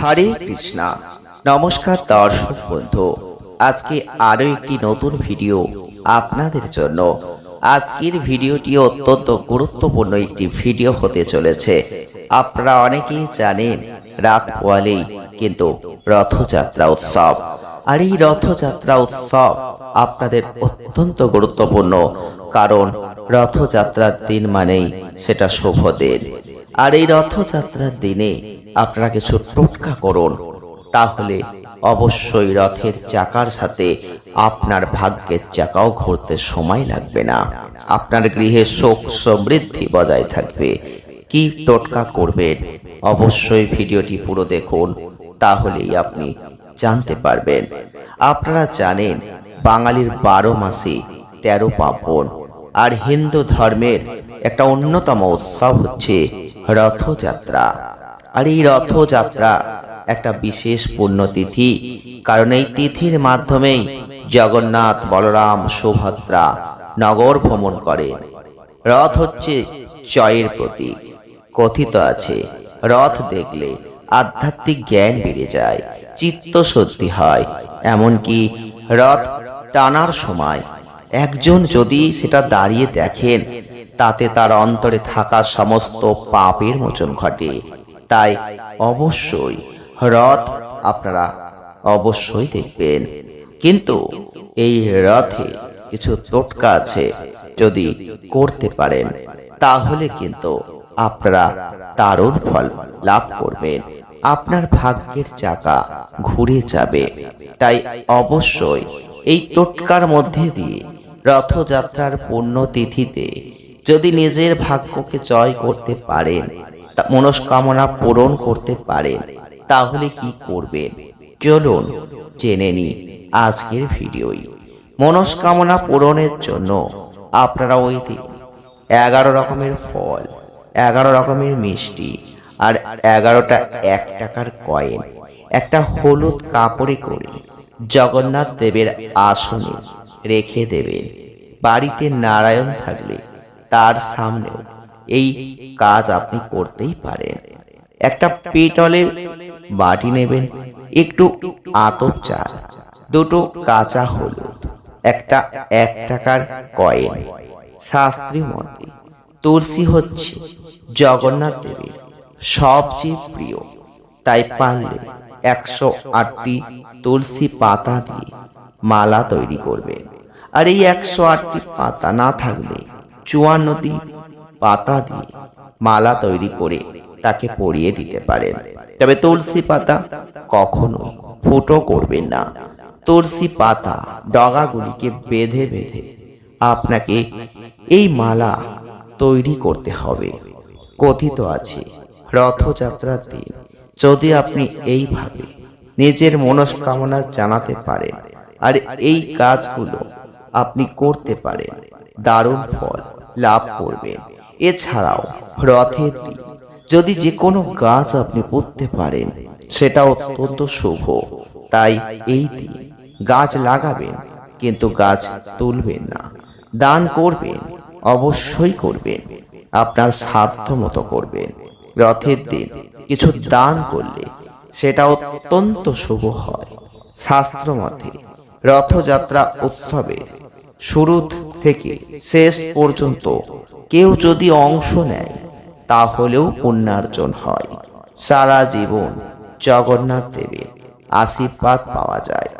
হরে কৃষ্ণা। নমস্কার দর্শক বন্ধু, আজকে আরও একটি নতুন ভিডিও আপনাদের জন্য। আজকের ভিডিওটি অত্যন্ত গুরুত্বপূর্ণ একটি ভিডিও হতে চলেছে। আপনারা অনেকেই জানেন, রাত পোয়ালেই কিন্তু রথযাত্রা উৎসব। আর এই রথযাত্রা উৎসব আপনাদের অত্যন্ত গুরুত্বপূর্ণ, কারণ রথযাত্রার দিন মানেই সেটা শুভ দিন। আর এই রথযাত্রার দিনে আপনারা কিছু টোটকা করুন, তাহলে অবশ্যই রথের চাকার সাথে আপনার ভাগ্যের চাকাও ঘুরতে সময় লাগবে না। আপনার গৃহে সুখ সমৃদ্ধি বজায় থাকবে। কি টোটকা করবেন? অবশ্যই ভিডিওটি পুরো দেখুন, তাহলেই আপনি জানতে পারবেন। আপনারা জানেন, বাঙালির বারো মাসে তেরো পার্বণ, আর হিন্দু ধর্মের একটা অন্যতম উৎসব হচ্ছে রথযাত্রা। আর এই রথযাত্রা একটা বিশেষ পুণ্যতিথি, কারণ এই তিথির মাধ্যমেই জগন্নাথ বলরাম সুভদ্রা নগর ভ্রমণ করেন রথ হচ্ছে জয়ের প্রতীক। কথিত আছে, রথ দেখলে আধ্যাত্মিক জ্ঞান বেড়ে যায়, চিত্ত শুদ্ধি হয়। এমনকি রথ টানার সময় একজন যদি সেটা দাঁড়িয়ে দেখেন, তাতে তার অন্তরে থাকা সমস্ত পাপের মোচন ঘটে। তাই অবশ্যই রথ আপনারা অবশ্যই দেখবেন। কিন্তু এই রথে কিছু টোটকা আছে যদি করতে পারেন, তাহলে কিন্তু আপনারা দারুণ ফল লাভ করবেন। আপনার ভাগ্যের চাকা ঘুরে যাবে। তাই অবশ্যই এই টোটকার মধ্যে দিয়ে রথযাত্রার পূর্ণ পুণ্যতিথিতে যদি নিজের ভাগ্যকে জয় করতে পারেন মনস্কামনা পূরণ করতে পারেন তাহলে কি করবেন চলুন জেনে নি আজকের ভিডিওই। মনস্কামনা পূরণের জন্য আপনারা ওই দিন এগারো রকমের ফল, এগারো রকমের মিষ্টি আর এগারোটা এক টাকার কয়েন, একটা হলুদ কাপড়ে করে জগন্নাথ দেবের আসনে রেখে দেবেন। বাড়িতে নারায়ণ থাকলে তার সামনেও এই কাজ আপনি করতেই পারেন। একটা পেটলের বাটি নেবেন, একটু আতপ চাল, দুটো কাঁচা হলুদ, একটা এক টাকার কয়েন। শাস্ত্রী মতে, তুলসী হচ্ছে জগন্নাথ দেবের সবচেয়ে প্রিয়। তাই পারলে একশো আটটি তুলসী পাতা দিয়ে মালা তৈরি করবেন। আর এই একশো আটটি পাতা না থাকলে চুয়ান্নটি পাতা দিয়ে মালা তৈরি করে তাকে পরিয়ে দিতে পারেন। তবে তুলসী পাতা কখনোই ফুটো করবেন না। তুলসী পাতা ডগাগুলিকে বেঁধে বেঁধে আপনাকে এই মালা তৈরি করতে হবে। কথিত আছে, রথযাত্রার দিন যদি আপনি এইভাবে নিজের মনস্কামনা জানাতে পারেন, আর এই কাজগুলো আপনি করতে পারেন, দারুণ ফল লাভ করবেন। এছাড়াও রথের দিন যদি যে কোনো গাছ আপনি পুঁততে পারেন সেটা অত্যন্ত শুভ। তাই এই দিন গাছ লাগাবেন, কিন্তু গাছ তুলবেন না। দান করবেন, অবশ্যই করবেন, আপনার সাধ্য মতো করবেন। রথের দিন কিছু দান করলে সেটা অত্যন্ত শুভ হয়। শাস্ত্র মতে রথযাত্রা উৎসবের শুরু থেকে শেষ পর্যন্ত কেউ যদি অংশ নেয়, তাহলেও পুণ্যার্জন হয়। সারা জীবন জগন্নাথ দেবের আশীর্বাদ পাওয়া যায়।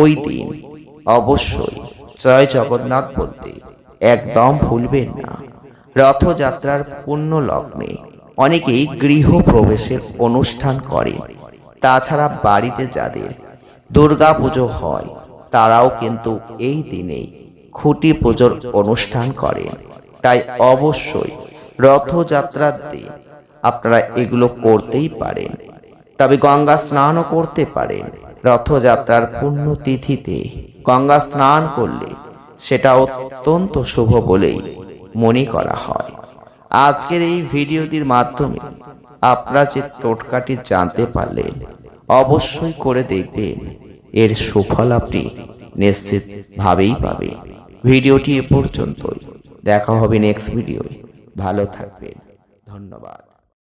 ওই দিন অবশ্যই জয় জগন্নাথ বলতে একদম ভুলবেন না। রথযাত্রার পুণ্য লগ্নে অনেকেই গৃহ প্রবেশের অনুষ্ঠান করে তাছাড়া বাড়িতে যাদের দুর্গা পুজো হয়, তারাও কিন্তু এই দিনেই খুঁটি পুজোর অনুষ্ঠান করেন তাই অবশ্যই রথযাত্রার দিন আপনারা এগুলো করতেই পারেন। তবে গঙ্গা স্নানও করতে পারেন রথযাত্রার পুণ্য তিথিতে গঙ্গা স্নান করলে সেটা অত্যন্ত শুভ বলেই মনে করা হয়। আজকের এই ভিডিওটির মাধ্যমে আপনারা যে টোটকাটি জানতে পারলেন, অবশ্যই করে দেখবেন, এর সুফল আপনি নিশ্চিত ভাবেই পাবেন। ভিডিওটি এ পর্যন্তই। দেখা হবে নেক্সট ভিডিও ভালো থাকবেন। ধন্যবাদ।